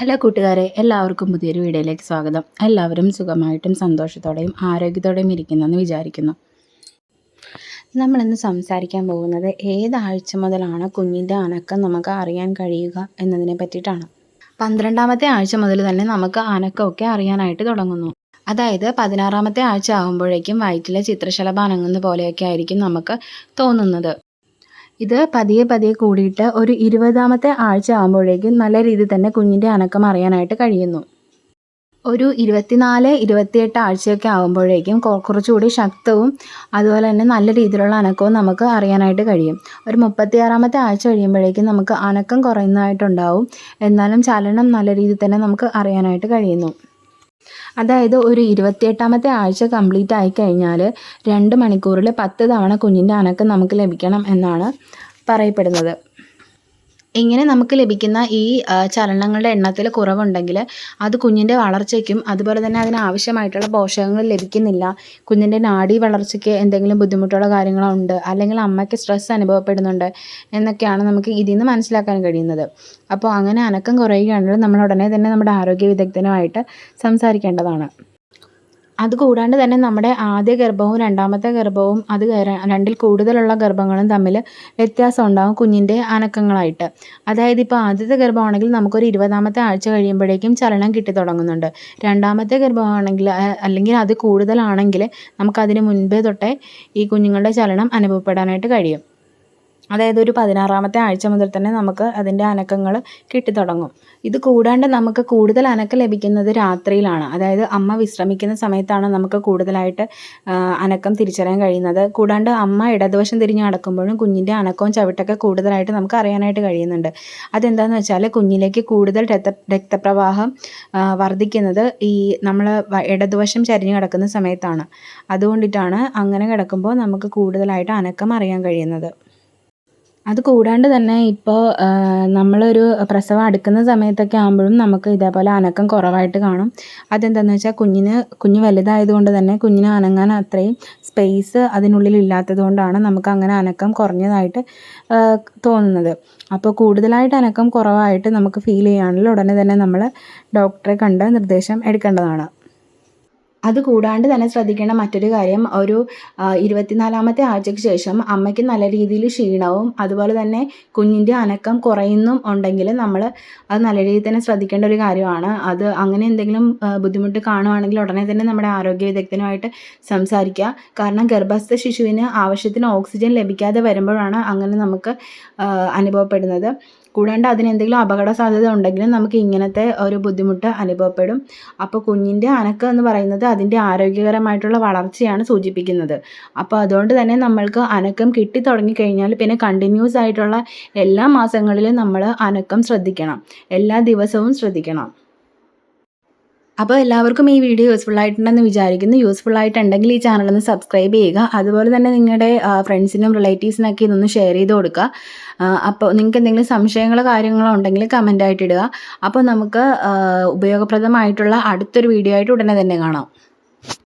Hello കൂട്ടുകാരെ എല്ലാവർക്കും പുതിയൊരു വീഡിയോയിലേക്ക് സ്വാഗതം. എല്ലാവരും സുഖമായിട്ടും സന്തോഷത്തോടെയും ആരോഗ്യത്തോടെയും ഇരിക്കുന്നെന്ന് വിചാരിക്കുന്നു. നമ്മളിന്ന് സംസാരിക്കാൻ പോകുന്നത് ഏതാഴ്ച മുതലാണ് കുഞ്ഞിന്റെ അനക്കം നമുക്ക് അറിയാൻ കഴിയുക എന്നതിനെ പറ്റിയിട്ടാണ്. പന്ത്രണ്ടാമത്തെ ആഴ്ച മുതൽ തന്നെ നമുക്ക് അനക്കമൊക്കെ അറിയാനായിട്ട് തുടങ്ങുന്നു. അതായത് പതിനാറാമത്തെ ആഴ്ച ആകുമ്പോഴേക്കും വയറ്റിലെ ചിത്രശലഭ അനങ്ങുന്ന പോലെയൊക്കെ ആയിരിക്കും നമുക്ക് തോന്നുന്നത്. ഇത് പതിയെ പതിയെ കൂടിയിട്ട് ഒരു ഇരുപതാമത്തെ ആഴ്ച ആകുമ്പോഴേക്കും നല്ല രീതിയിൽ തന്നെ കുഞ്ഞിന്റെ അനക്കം അറിയാനായിട്ട് കഴിയുന്നു. ഒരു ഇരുപത്തിനാല് ഇരുപത്തിയെട്ട് ആഴ്ചയൊക്കെ ആകുമ്പോഴേക്കും കുറച്ചുകൂടി ശക്തവും അതുപോലെ തന്നെ നല്ല രീതിയിലുള്ള അനക്കവും നമുക്ക് അറിയാനായിട്ട് കഴിയും. ഒരു മുപ്പത്തിയാറാമത്തെ ആഴ്ച കഴിയുമ്പോഴേക്കും നമുക്ക് അനക്കം കുറയുന്നതായിട്ടുണ്ടാവും. എന്നാലും ചലനം നല്ല രീതിയിൽ തന്നെ നമുക്ക് അറിയാനായിട്ട് കഴിയുന്നു. അതായത് ഒരു ഇരുപത്തിയെട്ടാമത്തെ ആഴ്ച കംപ്ലീറ്റ് ആയി കഴിഞ്ഞാൽ രണ്ട് മണിക്കൂറിൽ പത്ത് തവണ കുഞ്ഞിന്റെ അനക്കം നമുക്ക് ലഭിക്കണം എന്നാണ് പറയപ്പെടുന്നത്. ഇങ്ങനെ നമുക്ക് ലഭിക്കുന്ന ഈ ചലനങ്ങളുടെ എണ്ണത്തിൽ കുറവുണ്ടെങ്കിൽ അത് കുഞ്ഞിന്റെ വളർച്ചയ്ക്കും അതുപോലെ തന്നെ അതിനാവശ്യമായിട്ടുള്ള പോഷകങ്ങൾ ലഭിക്കുന്നില്ല. കുഞ്ഞിന്റെ നാഡീ വളർച്ചയ്ക്ക് എന്തെങ്കിലും ബുദ്ധിമുട്ടുള്ള കാര്യങ്ങളോ ഉണ്ട്. അല്ലെങ്കിൽ അമ്മയ്ക്ക് സ്ട്രെസ് അനുഭവപ്പെടുന്നുണ്ട് എന്നൊക്കെയാണ് നമുക്ക് ഇതിൽ നിന്ന് മനസ്സിലാക്കാൻ കഴിയുന്നത്. അപ്പോൾ അങ്ങനെ അനക്കം കുറയുകയാണെങ്കിൽ നമ്മൾ ഉടനെ തന്നെ നമ്മുടെ ആരോഗ്യ വിദഗ്ധനുമായിട്ട് സംസാരിക്കേണ്ടതാണ്. അതുകൂടാണ്ട് തന്നെ നമ്മുടെ ആദ്യ ഗർഭവും രണ്ടാമത്തെ ഗർഭവും അത് രണ്ടിൽ കൂടുതലുള്ള ഗർഭങ്ങളും തമ്മിൽ വ്യത്യാസം ഉണ്ടാകും കുഞ്ഞിന്റെ അനക്കങ്ങളായിട്ട്. അതായത് ഇപ്പോൾ ആദ്യത്തെ ഗർഭമാണെങ്കിൽ നമുക്കൊരു ഇരുപതാമത്തെ ആഴ്ച കഴിയുമ്പോഴേക്കും ചലനം കിട്ടി തുടങ്ങുന്നുണ്ട്. രണ്ടാമത്തെ ഗർഭമാണെങ്കിൽ അല്ലെങ്കിൽ അത് കൂടുതലാണെങ്കിൽ നമുക്കതിന് മുൻപേ തൊട്ടേ ഈ കുഞ്ഞുങ്ങളുടെ ചലനം അനുഭവപ്പെടാനായിട്ട് കഴിയും. അതായത് ഒരു പതിനാറാമത്തെ ആഴ്ച മുതൽ തന്നെ നമുക്ക് അതിന്റെ അനക്കങ്ങൾ കിട്ടിത്തുടങ്ങും. ഇത് കൂടാണ്ട് നമുക്ക് കൂടുതൽ അനക്കം ലഭിക്കുന്നത് രാത്രിയിലാണ്. അതായത് അമ്മ വിശ്രമിക്കുന്ന സമയത്താണ് നമുക്ക് കൂടുതലായിട്ട് അനക്കം തിരിച്ചറിയാൻ കഴിയുന്നത്. കൂടാണ്ട് അമ്മ ഇടതുവശം തിരിഞ്ഞ് നടക്കുമ്പോഴും കുഞ്ഞിന്റെ അനക്കവും ചവിട്ടൊക്കെ കൂടുതലായിട്ട് നമുക്ക് അറിയാനായിട്ട് കഴിയുന്നുണ്ട്. അതെന്താണെന്ന് വെച്ചാൽ കുഞ്ഞിലേക്ക് കൂടുതൽ രക്ത രക്തപ്രവാഹം വർദ്ധിക്കുന്നത് ഈ നമ്മൾ ഇടതുവശം ചരിഞ്ഞ് കിടക്കുന്ന സമയത്താണ്. അതുകൊണ്ടിട്ടാണ് അങ്ങനെ കിടക്കുമ്പോൾ നമുക്ക് കൂടുതലായിട്ട് അനക്കം അറിയാൻ കഴിയുന്നത്. അത് കൂടാണ്ട് തന്നെ ഇപ്പോൾ നമ്മളൊരു പ്രസവം അടുക്കുന്ന സമയത്തൊക്കെ ആകുമ്പോഴും നമുക്ക് ഇതേപോലെ അനക്കം കുറവായിട്ട് കാണും. അതെന്താണെന്ന് വെച്ചാൽ കുഞ്ഞിന് കുഞ്ഞ് വലുതായത് കൊണ്ട് തന്നെ കുഞ്ഞിന് അനങ്ങാൻ അത്രയും സ്പേസ് അതിനുള്ളിൽ ഇല്ലാത്തത് കൊണ്ടാണ് നമുക്ക് അങ്ങനെ അനക്കം കുറഞ്ഞതായിട്ട് തോന്നുന്നത്. അപ്പോൾ കൂടുതലായിട്ട് അനക്കം കുറവായിട്ട് നമുക്ക് ഫീൽ ചെയ്യുകയാണെങ്കിൽ ഉടനെ തന്നെ നമ്മൾ ഡോക്ടറെ കണ്ട് നിർദ്ദേശം എടുക്കേണ്ടതാണ്. അത് കൂടാണ്ട് തന്നെ ശ്രദ്ധിക്കേണ്ട മറ്റൊരു കാര്യം ഒരു ഇരുപത്തിനാലാമത്തെ ആഴ്ചയ്ക്ക് ശേഷം അമ്മയ്ക്ക് നല്ല രീതിയിൽ ക്ഷീണവും അതുപോലെ തന്നെ കുഞ്ഞിന്റെ അനക്കം കുറയുന്നും ഉണ്ടെങ്കിൽ നമ്മൾ അത് നല്ല രീതിയിൽ തന്നെ ശ്രദ്ധിക്കേണ്ട ഒരു കാര്യമാണ്. അത് അങ്ങനെ എന്തെങ്കിലും ബുദ്ധിമുട്ട് കാണുവാണെങ്കിൽ ഉടനെ തന്നെ നമ്മുടെ ആരോഗ്യ വിദഗ്ധനുമായിട്ട് സംസാരിക്കുക. കാരണം ഗർഭസ്ഥ ശിശുവിന് ആവശ്യത്തിന് ഓക്സിജൻ ലഭിക്കാതെ വരുമ്പോഴാണ് അങ്ങനെ നമുക്ക് അനുഭവപ്പെടുന്നത്. കൂടാണ്ട് അതിനെന്തെങ്കിലും അപകട സാധ്യത ഉണ്ടെങ്കിലും നമുക്ക് ഇങ്ങനത്തെ ഒരു ബുദ്ധിമുട്ട് അനുഭവപ്പെടും. അപ്പോൾ കുഞ്ഞിന്റെ അനക്കം എന്ന് പറയുന്നത് അതിന്റെ ആരോഗ്യകരമായിട്ടുള്ള വളർച്ചയാണ് സൂചിപ്പിക്കുന്നത്. അപ്പോൾ അതുകൊണ്ട് തന്നെ നമ്മൾക്ക് അനക്കം കിട്ടി തുടങ്ങിക്കഴിഞ്ഞാൽ പിന്നെ കണ്ടിന്യൂസ് ആയിട്ടുള്ള എല്ലാ മാസങ്ങളിലും നമ്മൾ അനക്കം ശ്രദ്ധിക്കണം. എല്ലാ ദിവസവും ശ്രദ്ധിക്കണം. അപ്പോൾ എല്ലാവർക്കും ഈ വീഡിയോ യൂസ്ഫുൾ ആയിട്ടുണ്ടെന്ന് വിചാരിക്കുന്നു. യൂസ്ഫുൾ ആയിട്ടുണ്ടെങ്കിൽ ഈ ചാനൽ ഒന്ന് സബ്സ്ക്രൈബ് ചെയ്യുക. അതുപോലെ തന്നെ നിങ്ങളുടെ ഫ്രണ്ട്സിനും റിലേറ്റീവ്സിനൊക്കെ ഇതൊന്ന് ഷെയർ ചെയ്ത് കൊടുക്കുക. അപ്പോൾ നിങ്ങൾക്ക് എന്തെങ്കിലും സംശയങ്ങളോ കാര്യങ്ങളോ ഉണ്ടെങ്കിൽ കമന്റ് ആയിട്ട് ഇടുക. അപ്പോൾ നമുക്ക് ഉപയോഗപ്രദമായിട്ടുള്ള അടുത്തൊരു വീഡിയോ ആയിട്ട് ഉടനെ തന്നെ കാണാം.